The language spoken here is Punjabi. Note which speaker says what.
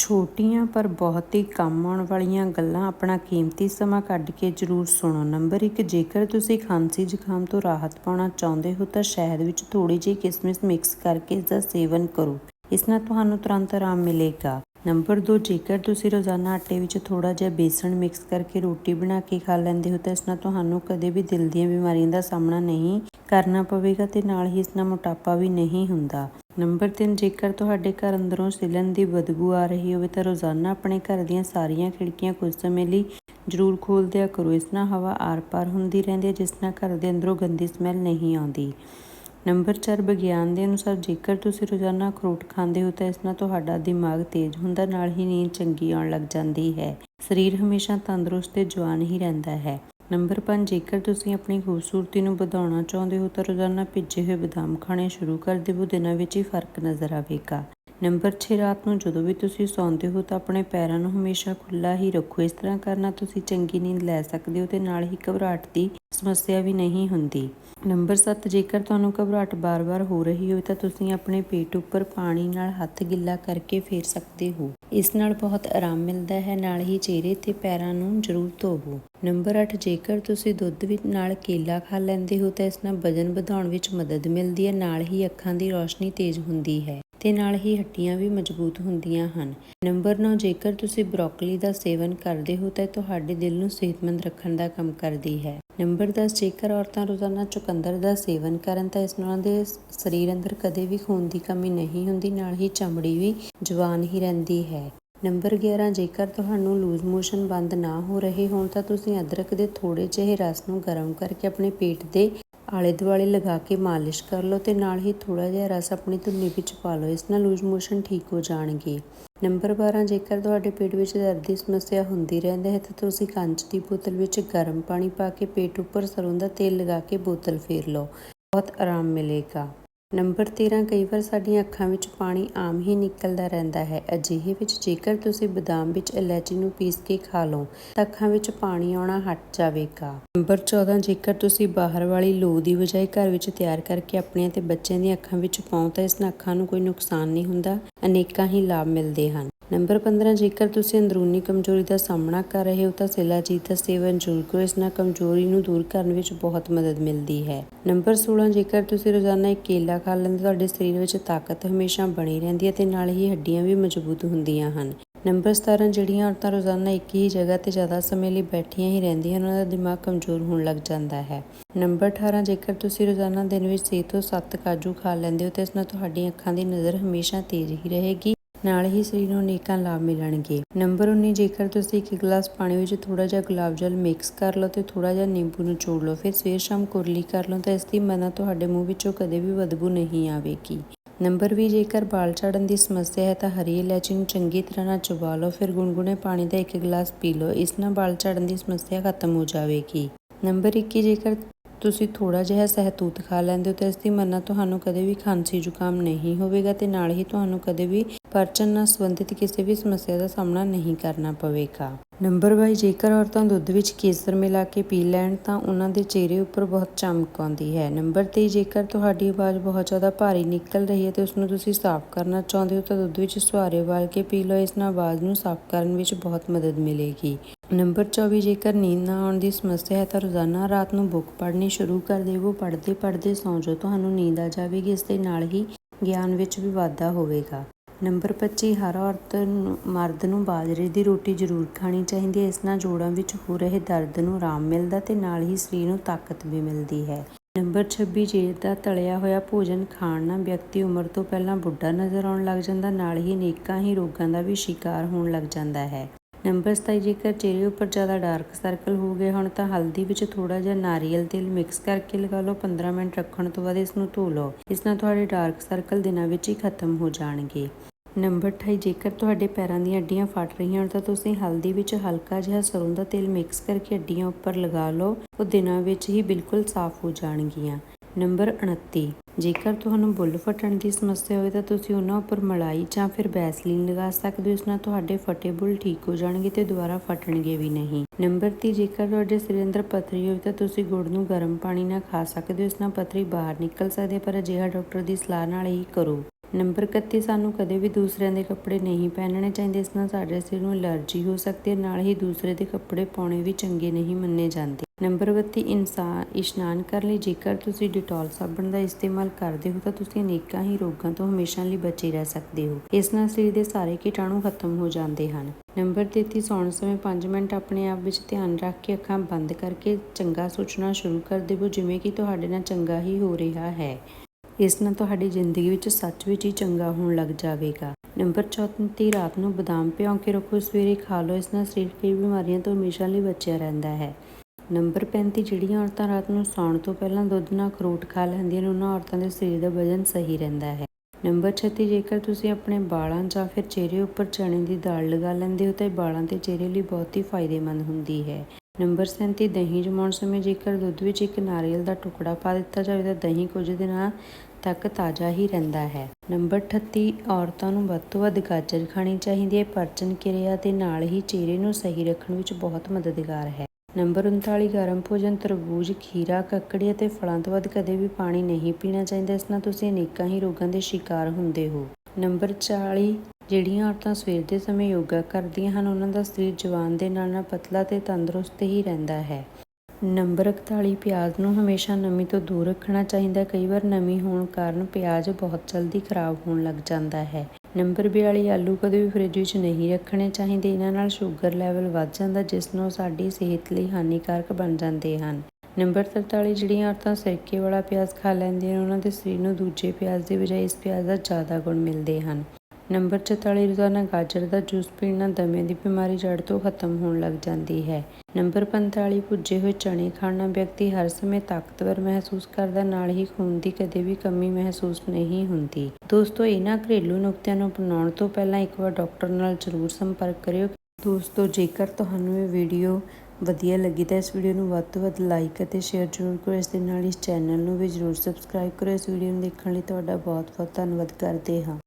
Speaker 1: ਛੋਟੀਆਂ ਪਰ ਬਹੁਤ ਹੀ ਕੰਮ ਆਉਣ ਵਾਲੀਆਂ ਗੱਲਾਂ ਆਪਣਾ ਕੀਮਤੀ ਸਮਾਂ ਕੱਢ ਕੇ ਜ਼ਰੂਰ ਸੁਣੋ। ਨੰਬਰ 1 ਜੇਕਰ ਤੁਸੀਂ ਖਾਂਸੀ ਜ਼ੁਕਾਮ ਤੋਂ ਰਾਹਤ ਪਾਉਣਾ ਚਾਹੁੰਦੇ ਹੋ ਤਾਂ ਸ਼ਹਿਦ ਵਿੱਚ ਥੋੜੀ ਜਿਹੀ ਕਿਸਮਿਸ ਮਿਕਸ ਕਰਕੇ ਇਸ ਦਾ ਸੇਵਨ ਕਰੋ। ਇਸ ਨਾਲ ਤੁਹਾਨੂੰ ਤੁਰੰਤ ਆਰਾਮ ਮਿਲੇਗਾ। ਨੰਬਰ 2 ਜੇਕਰ ਤੁਸੀਂ ਰੋਜ਼ਾਨਾ ਆਟੇ ਵਿੱਚ ਥੋੜਾ ਜਿਹਾ ਬੇਸਣ ਮਿਕਸ ਕਰਕੇ ਰੋਟੀ ਬਣਾ ਕੇ ਖਾ ਲੈਂਦੇ ਹੋ ਤਾਂ ਇਸ ਨਾਲ ਤੁਹਾਨੂੰ ਕਦੇ ਵੀ ਦਿਲ ਦੀਆਂ ਬਿਮਾਰੀਆਂ ਦਾ ਸਾਹਮਣਾ ਨਹੀਂ ਕਰਨਾ ਪਵੇਗਾ ਤੇ ਨਾਲ ਹੀ ਇਸ ਨਾਲ ਮੋਟਾਪਾ ਵੀ ਨਹੀਂ ਹੁੰਦਾ। ਨੰਬਰ 3 ਜੇਕਰ ਤੁਹਾਡੇ ਘਰ ਅੰਦਰੋਂ ਸਿਲਨ ਦੀ ਬਦਬੂ ਆ ਰਹੀ ਹੋਵੇ ਤਾਂ ਰੋਜ਼ਾਨਾ ਆਪਣੇ ਘਰ ਦੀਆਂ ਸਾਰੀਆਂ ਖਿੜਕੀਆਂ ਕੁਝ ਸਮੇਂ ਲਈ ਜ਼ਰੂਰ ਖੋਲ੍ਹ ਦਿਆ ਕਰੋ। ਇਸ ਨਾਲ ਹਵਾ ਆਰ-ਪਾਰ ਹੁੰਦੀ ਰਹਿੰਦੀ ਹੈ, ਜਿਸ ਨਾਲ ਘਰ ਦੇ ਅੰਦਰੋਂ ਗੰਦੀ ਸਮੈਲ ਨਹੀਂ ਆਉਂਦੀ। ਨੰਬਰ 4 ਵਿਗਿਆਨ ਦੇ ਅਨੁਸਾਰ ਜੇਕਰ ਤੁਸੀਂ ਰੋਜ਼ਾਨਾ ਅਖਰੋਟ ਖਾਂਦੇ ਹੋ ਤਾਂ ਇਸ ਨਾਲ ਤੁਹਾਡਾ ਦਿਮਾਗ ਤੇਜ਼ ਹੁੰਦਾ, ਨਾਲ ਹੀ ਨੀਂਦ ਚੰਗੀ ਆਉਣ ਲੱਗ ਜਾਂਦੀ ਹੈ। ਸਰੀਰ ਹਮੇਸ਼ਾ ਤੰਦਰੁਸਤ ਤੇ ਜਵਾਨ ਹੀ ਰਹਿੰਦਾ ਹੈ। ਨੰਬਰ 5 ਜੇਕਰ ਤੁਸੀਂ ਆਪਣੀ ਖੂਬਸੂਰਤੀ ਨੂੰ ਵਧਾਉਣਾ ਚਾਹੁੰਦੇ ਹੋ ਤਾਂ ਰੋਜ਼ਾਨਾ ਭਿੱਜੇ ਹੋਏ ਬਦਾਮ ਖਾਣੇ ਸ਼ੁਰੂ ਕਰ ਦਿਓ ਦਿਨਾਂ ਵਿੱਚ ਹੀ ਫ਼ਰਕ ਨਜ਼ਰ ਆਵੇਗਾ। ਨੰਬਰ 6 ਰਾਤ ਨੂੰ ਜਦੋਂ ਵੀ ਤੁਸੀਂ ਸੌਂਦੇ ਹੋ ਤਾਂ ਆਪਣੇ ਪੈਰਾਂ ਨੂੰ ਹਮੇਸ਼ਾ ਖੁੱਲਾ ਹੀ ਰੱਖੋ। ਇਸ ਤਰ੍ਹਾਂ ਕਰਨਾ ਤੁਸੀਂ ਚੰਗੀ ਨੀਂਦ ਲੈ ਸਕਦੇ ਹੋ ਤੇ ਨਾਲ ਹੀ ਘਬਰਾਹਟ ਦੀ ਸਮੱਸਿਆ ਵੀ ਨਹੀਂ ਹੁੰਦੀ। ਨੰਬਰ 7 ਜੇਕਰ ਤੁਹਾਨੂੰ ਘਬਰਾਹਟ ਬਾਰ-ਬਾਰ ਹੋ ਰਹੀ ਹੋਵੇ ਤਾਂ ਤੁਸੀਂ ਆਪਣੇ ਪੇਟ ਉੱਪਰ ਪਾਣੀ ਨਾਲ ਹੱਥ ਗਿੱਲਾ ਕਰਕੇ ਫੇਰ ਸਕਦੇ ਹੋ। ਇਸ ਨਾਲ ਬਹੁਤ ਆਰਾਮ ਮਿਲਦਾ ਹੈ। ਨਾਲ ਹੀ ਚਿਹਰੇ ਤੇ ਪੈਰਾਂ ਨੂੰ ਜ਼ਰੂਰ ਧੋਵੋ। ਨੰਬਰ 8 ਜੇਕਰ ਤੁਸੀਂ ਦੁੱਧ ਵਿੱਚ ਨਾਲ ਕੇਲਾ ਖਾ ਲੈਂਦੇ ਹੋ ਤਾਂ ਇਸ ਨਾਲ ਵਜ਼ਨ ਵਧਾਉਣ ਵਿੱਚ ਮਦਦ ਮਿਲਦੀ ਹੈ। ਨਾਲ ਹੀ ਅੱਖਾਂ ਦੀ ਰੋਸ਼ਨੀ ਤੇਜ਼ ਹੁੰਦੀ ਹੈ। ਤੇ ਨਾਲ ਹੀ ਹੱਡੀਆਂ ਵੀ ਮਜ਼ਬੂਤ ਹੁੰਦੀਆਂ ਹਨ। ਨੰਬਰ 9 ਜੇਕਰ ਤੁਸੀਂ ਬਰੋਕਲੀ ਦਾ ਸੇਵਨ ਕਰਦੇ ਹੋ ਤਾਂ ਤੁਹਾਡੇ ਦਿਲ ਨੂੰ ਸਿਹਤਮੰਦ ਰੱਖਣ ਦਾ ਕੰਮ ਕਰਦੀ ਹੈ। ਨੰਬਰ 10 ਜੇਕਰ ਔਰਤਾਂ ਰੋਜ਼ਾਨਾ ਚੁਕੰਦਰ ਦਾ ਸੇਵਨ ਕਰਨ ਤਾਂ ਇਸ ਨਾਲ ਦੇ ਸਰੀਰ ਅੰਦਰ ਕਦੇ ਵੀ ਖੂਨ ਦੀ ਕਮੀ ਨਹੀਂ ਹੁੰਦੀ, ਨਾਲ ਹੀ ਚਮੜੀ ਵੀ ਜਵਾਨ ਹੀ ਰਹਿੰਦੀ ਹੈ। ਨੰਬਰ 11 ਜੇਕਰ ਤੁਹਾਨੂੰ ਲੂਜ਼ ਮੋਸ਼ਨ ਬੰਦ ਨਾ ਹੋ ਰਹੇ ਹੋਣ ਤਾਂ ਤੁਸੀਂ ਅਦਰਕ ਦੇ ਥੋੜੇ ਜਿਹੇ ਰਸ ਨੂੰ ਗਰਮ ਕਰਕੇ ਆਪਣੇ ਪੇਟ ਦੇ ਆਲੇ ਦੁਆਲੇ ਲਗਾ ਕੇ ਮਾਲਿਸ਼ ਕਰ ਲਓ ਤੇ ਨਾਲ ਹੀ ਥੋੜਾ ਜਿਹਾ ਰਸ ਆਪਣੀ ਧੁੰਨੀ ਵਿੱਚ ਪਾ ਲਓ। ਇਸ ਨਾਲ ਲੂਜ਼ ਮੋਸ਼ਨ ਠੀਕ ਹੋ ਜਾਣਗੇ। ਨੰਬਰ 12 ਜੇਕਰ ਤੁਹਾਡੇ ਪੇਟ ਵਿੱਚ ਦਰਦ ਦੀ ਸਮੱਸਿਆ ਹੁੰਦੀ ਰਹਿੰਦੀ ਹੈ ਤਾਂ ਤੁਸੀਂ ਕੰਚ ਦੀ ਬੋਤਲ ਵਿੱਚ ਗਰਮ ਪਾਣੀ ਪਾ ਕੇ ਪੇਟ ਉੱਪਰ ਸਰੋਂ ਦਾ ਤੇਲ ਲਗਾ ਕੇ ਬੋਤਲ ਫੇਰ ਲਓ। ਬਹੁਤ ਆਰਾਮ ਮਿਲੇਗਾ। ਨੰਬਰ 13 ਕਈ ਵਾਰ ਸਾਡੀਆਂ ਅੱਖਾਂ ਵਿੱਚ ਪਾਣੀ ਆਮ ਹੀ ਨਿਕਲਦਾ ਰਹਿੰਦਾ ਹੈ। ਅਜਿਹੇ ਵਿੱਚ ਜੇਕਰ ਤੁਸੀਂ ਬਦਾਮ ਵਿੱਚ ਇਲਾਇਚੀ ਨੂੰ ਪੀਸ ਕੇ ਖਾ ਲਓ, ਤਾਂ ਅੱਖਾਂ ਵਿੱਚ ਪਾਣੀ ਆਉਣਾ ਹਟ ਜਾਵੇਗਾ। ਨੰਬਰ 14 ਜੇਕਰ ਤੁਸੀਂ ਬਾਹਰ ਵਾਲੀ ਲੋ ਦੀ ਬਜਾਏ ਘਰ ਵਿੱਚ ਤਿਆਰ ਕਰਕੇ ਆਪਣੀਆਂ ਤੇ ਬੱਚਿਆਂ ਦੀਆਂ ਅੱਖਾਂ ਵਿੱਚ ਪਾਓ, ਤਾਂ ਇਸ ਨਾਲ ਅੱਖਾਂ ਨੂੰ ਕੋਈ ਨੁਕਸਾਨ ਨਹੀਂ ਹੁੰਦਾ। ਅਨੇਕਾਂ ਹੀ ਲਾਭ ਮਿਲਦੇ ਹਨ। ਨੰਬਰ 15 ਜੇਕਰ ਤੁਸੀਂ ਅੰਦਰੂਨੀ ਕਮਜ਼ੋਰੀ ਦਾ ਸਾਹਮਣਾ ਕਰ ਰਹੇ ਹੋ, ਤਾਂ ਸਿਲਾਜੀਤ ਦਾ ਸੇਵਨ ਜ਼ਰੂਰ ਕਰੋ। ਇਸ ਨਾਲ ਕਮਜ਼ੋਰੀ ਨੂੰ ਦੂਰ ਕਰਨ ਵਿੱਚ ਬਹੁਤ ਮਦਦ ਮਿਲਦੀ ਹੈ। ਨੰਬਰ 16 ਜੇਕਰ ਤੁਸੀਂ ਰੋਜ਼ਾਨਾ ਇੱਕ ਕੇਲਾ ਖਾ ਲੈਂਦੇ ਤੁਹਾਡੇ ਸਰੀਰ ਵਿੱਚ ਤਾਕਤ ਹਮੇਸ਼ਾ ਬਣੀ ਰਹਿੰਦੀ ਹੈ ਤੇ ਨਾਲ ਹੀ ਹੱਡੀਆਂ ਵੀ ਮਜ਼ਬੂਤ ਹੁੰਦੀਆਂ ਹਨ। ਨੰਬਰ 17 ਜਿਹੜੀਆਂ ਔਰਤਾਂ ਰੋਜ਼ਾਨਾ ਇੱਕ ਹੀ ਜਗ੍ਹਾ ਤੇ ਜ਼ਿਆਦਾ ਸਮੇਂ ਲਈ ਬੈਠੀਆਂ ਹੀ ਰਹਿੰਦੀਆਂ ਹਨ, ਉਹਨਾਂ ਦਾ ਦਿਮਾਗ ਕਮਜ਼ੋਰ ਹੋਣ ਲੱਗ ਜਾਂਦਾ ਹੈ। ਨੰਬਰ 18 ਜੇਕਰ ਤੁਸੀਂ ਰੋਜ਼ਾਨਾ ਦਿਨ ਵਿੱਚ 6 ਤੋਂ 7 ਕਾਜੂ ਖਾ ਲੈਂਦੇ ਹੋ, ਤਾਂ ਇਸ ਨਾਲ ਤੁਹਾਡੀਆਂ ਅੱਖਾਂ ਦੀ ਨਜ਼ਰ ਹਮੇਸ਼ਾ ਤੇਜ਼ ਹੀ ਰਹੇਗੀ। ਨਾਲ ਹੀ ਸਰੀਰ ਨੂੰ ਅਨੇਕਾਂ ਲਾਭ ਮਿਲਣਗੇ। ਨੰਬਰ 19 ਜੇਕਰ ਤੁਸੀਂ ਇੱਕ ਗਲਾਸ ਪਾਣੀ ਵਿੱਚ ਥੋੜਾ ਜਿਹਾ ਗੁਲਾਬ ਜਲ ਮਿਕਸ ਕਰ ਲਓ ਤੇ ਥੋੜਾ ਜਿਹਾ ਨਿੰਬੂ ਨਿਚੋੜ ਲਓ, ਫਿਰ ਸਵੇਰ ਸ਼ਾਮ ਕੁਰਲੀ ਕਰ ਲਓ ਤਾਂ ਇਸ ਦੀ ਮਦਦ ਤੁਹਾਡੇ ਮੂੰਹ ਵਿੱਚੋਂ ਕਦੇ ਵੀ ਬਦਬੂ ਨਹੀਂ ਆਵੇਗੀ। ਨੰਬਰ 20 ਜੇਕਰ ਵਾਲ ਝੜਨ ਦੀ ਸਮੱਸਿਆ ਹੈ ਤਾਂ ਹਰੀ ਇਲਾਇਚੀ ਨੂੰ ਚੰਗੀ ਤਰ੍ਹਾਂ ਨਾਲ ਚਬਾ ਲਓ, ਫਿਰ ਗੁਨਗੁਨੇ ਪਾਣੀ ਦਾ ਇੱਕ ਗਲਾਸ ਪੀ ਲਓ, ਇਸ ਨਾਲ ਵਾਲ ਝੜਨ ਦੀ ਸਮੱਸਿਆ ਖਤਮ ਹੋ ਜਾਵੇਗੀ। ਨੰਬਰ 21 ਜੇਕਰ ਤੁਸੀਂ ਥੋੜਾ ਜਿਹਾ ਸਹਿਤੂਤ ਖਾ ਲੈਂਦੇ ਹੋ ਤਾਂ ਇਸ ਦੀ ਮੰਨਤ ਤੁਹਾਨੂੰ ਕਦੇ ਵੀ ਖਾਂਸੀ ਜ਼ੁਕਾਮ ਨਹੀਂ ਹੋਵੇਗਾ ਤੇ ਨਾਲ ਹੀ ਤੁਹਾਨੂੰ ਕਦੇ ਵੀ ਪਰਚਨ ਨਾਲ ਸੰਬੰਧਿਤ ਕਿਸੇ ਵੀ ਸਮੱਸਿਆ ਦਾ ਸਾਹਮਣਾ ਨਹੀਂ ਕਰਨਾ ਪਵੇਗਾ। ਨੰਬਰ 22 ਜੇਕਰ ਔਰਤਾਂ ਦੁੱਧ ਵਿੱਚ ਕੇਸਰ ਮਿਲਾ ਕੇ ਪੀ ਲੈਣ, ਤਾਂ ਉਹਨਾਂ ਦੇ ਚਿਹਰੇ ਉੱਪਰ ਬਹੁਤ ਚਮਕ ਆਉਂਦੀ ਹੈ। ਨੰਬਰ 23 ਜੇਕਰ ਤੁਹਾਡੀ ਆਵਾਜ਼ ਬਹੁਤ ਜ਼ਿਆਦਾ ਭਾਰੀ ਨਿਕਲ ਰਹੀ ਹੈ ਤੇ ਉਸ ਨੂੰ ਤੁਸੀਂ ਸਾਫ਼ ਕਰਨਾ ਚਾਹੁੰਦੇ ਹੋ, ਤਾਂ ਦੁੱਧ ਵਿੱਚ ਸੁਹਾਰੇ ਵਾਲ ਕੇ ਪੀ ਲਓ। ਇਸ ਨਾਲ ਆਵਾਜ਼ ਨੂੰ ਸਾਫ਼ ਕਰਨ ਵਿੱਚ ਬਹੁਤ ਮਦਦ ਮਿਲੇਗੀ। ਨੰਬਰ 24 ਜੇਕਰ ਨੀਂਦ ਨਾ ਆਉਣ ਦੀ ਸਮੱਸਿਆ ਹੈ, ਤਾਂ ਰੋਜ਼ਾਨਾ ਰਾਤ ਨੂੰ ਬੁੱਕ ਪੜ੍ਹਨੀ ਸ਼ੁਰੂ ਕਰ ਦੇਵੋ ਪੜ੍ਹਦੇ ਪੜ੍ਹਦੇ ਸੌਂ ਜਾਓ। ਤੁਹਾਨੂੰ ਨੀਂਦ ਆ ਜਾਵੇਗੀ, ਇਸ ਦੇ ਨਾਲ ਹੀ ਗਿਆਨ ਵਿੱਚ ਵੀ ਵਾਧਾ ਹੋਵੇਗਾ। ਨੰਬਰ 25 ਹਰ ਔਰਤ ਨੂੰ, ਮਰਦ ਨੂੰ ਬਾਜਰੇ ਦੀ ਰੋਟੀ ਜ਼ਰੂਰ ਖਾਣੀ ਚਾਹੀਦੀ ਹੈ। ਇਸ ਨਾਲ ਜੋੜਾਂ ਵਿੱਚ ਹੋ ਰਹੇ ਦਰਦ ਨੂੰ ਆਰਾਮ ਮਿਲਦਾ ਤੇ ਨਾਲ ਹੀ ਸਰੀਰ ਨੂੰ ਤਾਕਤ ਵੀ ਮਿਲਦੀ ਹੈ। ਨੰਬਰ 26 ਦਾ ਤਲਿਆ ਹੋਇਆ ਭੋਜਨ ਖਾਣ ਨਾਲ ਵਿਅਕਤੀ ਉਮਰ ਤੋਂ ਪਹਿਲਾਂ ਬੁੱਢਾ ਨਜ਼ਰ ਆਉਣ ਲੱਗ ਜਾਂਦਾ, ਨਾਲ ਹੀ ਅਨੇਕਾਂ ਹੀ ਰੋਗਾਂ ਦਾ ਵੀ ਸ਼ਿਕਾਰ ਹੋਣ ਲੱਗ ਜਾਂਦਾ ਹੈ। ਨੰਬਰ 27 ਜੇਕਰ ਚਿਹਰੇ ਉੱਪਰ ਜ਼ਿਆਦਾ ਡਾਰਕ ਸਰਕਲ ਹੋ ਗਏ ਹੁਣ ਤਾਂ ਹਲਦੀ ਵਿੱਚ ਥੋੜਾ ਜਿਹਾ ਨਾਰੀਅਲ ਤੇਲ ਮਿਕਸ ਕਰਕੇ ਲਗਾ ਲਓ 15 ਮਿੰਟ ਰੱਖਣ ਤੋਂ ਬਾਅਦ ਇਸ ਨੂੰ ਧੋ ਲਓ। ਇਸ ਨਾਲ ਤੁਹਾਡੇ ਡਾਰਕ ਸਰਕਲ ਦਿਨਾਂ ਵਿੱਚ ਹੀ ਖਤਮ ਹੋ ਜਾਣਗੇ। ਨੰਬਰ 28 ਜੇਕਰ ਤੁਹਾਡੇ ਪੈਰਾਂ ਦੀਆਂ ਅੱਡੀਆਂ ਫਟ ਰਹੀਆਂ ਹਨ ਤਾਂ ਤੁਸੀਂ ਹਲਦੀ ਵਿੱਚ ਹਲਕਾ ਜਿਹਾ ਸਰੋਂ ਦਾ ਤੇਲ ਮਿਕਸ ਕਰਕੇ ਅੱਡੀਆਂ ਉੱਪਰ ਲਗਾ ਲਓ। ਉਹ ਦਿਨਾਂ ਵਿੱਚ ਹੀ ਬਿਲਕੁਲ ਸਾਫ਼ ਹੋ ਜਾਣਗੀਆਂ। ਨੰਬਰ 29 ਜੇਕਰ ਤੁਹਾਨੂੰ ਬੁੱਲ ਫਟਣ ਦੀ ਸਮੱਸਿਆ ਹੋਵੇ ਤਾਂ ਤੁਸੀਂ ਉਹਨਾਂ ਉੱਪਰ ਮਲਾਈ ਜਾਂ ਫਿਰ ਬੈਸਲੀਨ ਲਗਾ ਸਕਦੇ ਹੋ ਇਸ ਨਾਲ ਤੁਹਾਡੇ ਫਟੇ ਬੁੱਲ ਠੀਕ ਹੋ ਜਾਣਗੇ ਤੇ ਦੁਬਾਰਾ ਫਟਣਗੇ ਵੀ ਨਹੀਂ। ਨੰਬਰ 30 ਜੇਕਰ ਤੁਹਾਡੇ ਸਿਰ ਅੰਦਰ ਪਥਰੀ ਹੋਵੇ ਤਾਂ ਤੁਸੀਂ ਗੁੜ ਨੂੰ ਗਰਮ ਪਾਣੀ ਨਾਲ ਖਾ ਸਕਦੇ ਹੋ, ਇਸ ਨਾਲ ਪਥਰੀ ਬਾਹਰ ਨਿਕਲ ਸਕਦੀ ਹੈ ਪਰ ਅਜਿਹਾ ਡਾਕਟਰ ਦੀ ਸਲਾਹ ਨਾਲ ਹੀ ਕਰੋ। ਨੰਬਰ 31 ਸਾਨੂੰ ਕਦੇ ਵੀ ਦੂਸਰਿਆਂ ਦੇ ਕੱਪੜੇ ਨਹੀਂ ਪਹਿਨਣੇ ਚਾਹੀਦੇ, ਇਸ ਨਾਲ ਸਾਡੇ ਸਰੀਰ ਨੂੰ ਅਲਰਜੀ ਹੋ ਸਕਦੀ ਹੈ, ਨਾਲ ਹੀ ਦੂਸਰੇ ਦੇ ਕੱਪੜੇ ਪਾਉਣੇ ਵੀ ਚੰਗੇ ਨਹੀਂ ਮੰਨੇ ਜਾਂਦੇ। ਨੰਬਰ 32 ਇਨਸਾਨ ਇਸ਼ਨਾਨ ਕਰਨ ਲਈ, ਜੇਕਰ ਤੁਸੀਂ ਡਿਟੋਲ ਸਾਬਣ ਦਾ ਇਸਤੇਮਾਲ ਕਰਦੇ ਹੋ, ਤਾਂ ਤੁਸੀਂ ਅਨੇਕਾਂ ਹੀ ਰੋਗਾਂ ਤੋਂ ਹਮੇਸ਼ਾ ਲਈ ਬਚੇ ਰਹਿ ਸਕਦੇ ਹੋ। ਇਸ ਨਾਲ ਸਰੀਰ ਦੇ ਸਾਰੇ ਕੀਟਾਣੂ ਖਤਮ ਹੋ ਜਾਂਦੇ ਹਨ। ਨੰਬਰ 33 ਸੌਣ ਸਮੇਂ 5 ਮਿੰਟ ਆਪਣੇ ਆਪ ਵਿੱਚ ਧਿਆਨ ਰੱਖ ਕੇ ਅੱਖਾਂ ਬੰਦ ਕਰਕੇ ਚੰਗਾ ਸੋਚਣਾ ਸ਼ੁਰੂ ਕਰ ਦੇਵੋ, ਜਿਵੇਂ ਕਿ ਤੁਹਾਡੇ ਨਾਲ ਚੰਗਾ ਹੀ ਹੋ ਰਿਹਾ ਹੈ। ਇਸ ਨਾਲ ਤੁਹਾਡੀ ਜ਼ਿੰਦਗੀ ਵਿੱਚ ਸੱਚ ਵਿੱਚ ਹੀ ਚੰਗਾ ਹੋਣ ਲੱਗ ਜਾਵੇਗਾ। ਨੰਬਰ 34 ਰਾਤ ਨੂੰ ਬਦਾਮ ਭਿਉਂ ਕੇ ਰੱਖੋ, ਸਵੇਰੇ ਖਾ ਲਓ, ਇਸ ਨਾਲ ਸਰੀਰ ਕਈ ਬਿਮਾਰੀਆਂ ਤੋਂ ਹਮੇਸ਼ਾ ਲਈ ਬਚਿਆ ਰਹਿੰਦਾ ਹੈ। ਨੰਬਰ 35 ਜਿਹੜੀਆਂ ਔਰਤਾਂ ਰਾਤ ਨੂੰ ਸੌਣ ਤੋਂ ਪਹਿਲਾਂ ਦੁੱਧ ਨਾਲ ਅਖਰੋਟ ਖਾ ਲੈਂਦੀਆਂ ਨੇ, ਉਹਨਾਂ ਔਰਤਾਂ ਦੇ ਸਰੀਰ ਦਾ ਵਜ਼ਨ ਸਹੀ ਰਹਿੰਦਾ ਹੈ। ਨੰਬਰ 36 ਜੇਕਰ ਤੁਸੀਂ ਆਪਣੇ ਬਾਲਾਂ ਜਾਂ ਫਿਰ ਚਿਹਰੇ ਉੱਪਰ ਚਣੇ ਦੀ ਦਾਲ ਲਗਾ ਲੈਂਦੇ ਹੋ, ਤਾਂ ਇਹ ਬਾਲਾਂ ਤੇ ਚਿਹਰੇ ਲਈ ਬਹੁਤ ਹੀ ਫਾਇਦੇਮੰਦ ਹੁੰਦੀ ਹੈ। ਨੰਬਰ 37 ਦਹੀਂ ਜਮਾਉਣ ਸਮੇਂ ਜੇਕਰ ਦੁੱਧ ਵਿੱਚ ਇੱਕ ਨਾਰੀਅਲ ਦਾ ਟੁਕੜਾ ਪਾ ਦਿੱਤਾ ਜਾਵੇ ਤਾਂ ਦਹੀਂ ਕੁਝ ਦਿਨਾਂ ਤੱਕ ਤਾਜ਼ਾ ਹੀ ਰਹਿੰਦਾ ਹੈ। ਨੰਬਰ 38 ਔਰਤਾਂ ਨੂੰ ਵੱਧ ਤੋਂ ਵੱਧ ਗਾਜਰ ਖਾਣੀ ਚਾਹੀਦੀ ਹੈ। ਪਰਚਨ ਕਿਰਿਆ ਦੇ ਨਾਲ ਹੀ ਚਿਹਰੇ ਨੂੰ ਸਹੀ ਰੱਖਣ ਵਿੱਚ ਬਹੁਤ ਮਦਦਗਾਰ ਹੈ। ਨੰਬਰ 39 ਗਰਮ ਭੋਜਨ, ਤਰਬੂਜ, ਖੀਰਾ, ਕੱਕੜੀ ਅਤੇ ਫਲਾਂ ਤੋਂ ਵੱਧ ਕਦੇ ਵੀ ਪਾਣੀ ਨਹੀਂ ਪੀਣਾ ਚਾਹੀਦਾ। ਇਸ ਨਾਲ ਤੁਸੀਂ ਅਨੇਕਾਂ ਹੀ ਰੋਗਾਂ ਦੇ ਸ਼ਿਕਾਰ ਹੁੰਦੇ ਹੋ। ਨੰਬਰ 40 ਜਿਹੜੀਆਂ ਔਰਤਾਂ ਸਵੇਰ ਦੇ ਸਮੇਂ ਯੋਗਾ ਕਰਦੀਆਂ ਹਨ, ਉਹਨਾਂ ਦਾ ਸਰੀਰ ਜਵਾਨ ਦੇ ਨਾਲ ਨਾਲ ਪਤਲਾ ਤੇ ਤੰਦਰੁਸਤ ਹੀ ਰਹਿੰਦਾ ਹੈ। ਨੰਬਰ 41 ਪਿਆਜ਼ ਨੂੰ ਹਮੇਸ਼ਾ ਨਮੀ ਤੋਂ ਦੂਰ ਰੱਖਣਾ ਚਾਹੀਦਾ। ਕਈ ਵਾਰ ਨਮੀ ਹੋਣ ਕਾਰਨ ਪਿਆਜ਼ ਬਹੁਤ ਜਲਦੀ ਖਰਾਬ ਹੋਣ ਲੱਗ ਜਾਂਦਾ ਹੈ। ਨੰਬਰ 42 ਆਲੂ ਕਦੇ ਵੀ ਫ੍ਰਿਜ ਵਿੱਚ ਨਹੀਂ ਰੱਖਣੇ ਚਾਹੀਦੇ। ਇਹਨਾਂ ਨਾਲ ਸ਼ੂਗਰ ਲੈਵਲ ਵੱਧ ਜਾਂਦਾ, ਜਿਸ ਨੂੰ ਸਾਡੀ ਸਿਹਤ ਲਈ ਹਾਨੀਕਾਰਕ ਬਣ ਜਾਂਦੇ ਹਨ। ਨੰਬਰ 43 ਜਿਹੜੀਆਂ ਔਰਤਾਂ ਸਿਰਕੇ ਵਾਲਾ ਪਿਆਜ਼ ਖਾ ਲੈਂਦੀਆਂ ਨੇ, ਉਹਨਾਂ ਦੇ ਸਰੀਰ ਨੂੰ ਦੂਜੇ ਪਿਆਜ਼ ਦੀ ਬਜਾਏ ਇਸ ਪਿਆਜ਼ ਦਾ ਜ਼ਿਆਦਾ ਗੁਣ ਮਿਲਦੇ ਹਨ। ਨੰਬਰ 44 ਰੋਜ਼ਾਨਾ ਗਾਜਰ ਦਾ ਜੂਸ ਪੀਣ ਨਾਲ ਦਮੇ ਦੀ ਬਿਮਾਰੀ ਜੜ ਤੋਂ ਖਤਮ ਹੋਣ ਲੱਗ ਜਾਂਦੀ ਹੈ। ਨੰਬਰ 45 ਭੁੱਜੇ ਹੋਏ ਚਣੇ ਖਾਣ ਨਾਲ ਵਿਅਕਤੀ ਹਰ ਸਮੇਂ ਤਾਕਤਵਰ ਮਹਿਸੂਸ ਕਰਦਾ, ਨਾਲ ਹੀ ਖੂਨ ਦੀ ਕਦੇ ਵੀ ਕਮੀ ਮਹਿਸੂਸ ਨਹੀਂ ਹੁੰਦੀ। ਦੋਸਤੋ ਇਹਨਾਂ ਘਰੇਲੂ ਨੁਕਤਿਆਂ ਨੂੰ ਅਪਣਾਉਣ ਤੋਂ ਪਹਿਲਾਂ ਇੱਕ ਵਾਰ ਡਾਕਟਰ ਨਾਲ ਜ਼ਰੂਰ ਸੰਪਰਕ ਕਰਿਓ। ਦੋਸਤੋ, ਜੇਕਰ ਤੁਹਾਨੂੰ ਇਹ ਵੀਡੀਓ ਵਧੀਆ ਲੱਗੀ ਤਾਂ ਇਸ ਵੀਡੀਓ ਨੂੰ ਵੱਧ ਤੋਂ ਵੱਧ ਲਾਈਕ ਅਤੇ ਸ਼ੇਅਰ ਜ਼ਰੂਰ ਕਰੋ। ਇਸ ਦੇ ਨਾਲ ਇਸ ਚੈਨਲ ਨੂੰ ਵੀ ਜ਼ਰੂਰ ਸਬਸਕ੍ਰਾਈਬ ਕਰੋ। ਇਸ ਵੀਡੀਓ ਨੂੰ ਦੇਖਣ ਲਈ ਤੁਹਾਡਾ ਬਹੁਤ ਬਹੁਤ ਧੰਨਵਾਦ ਕਰਦੇ ਹਾਂ।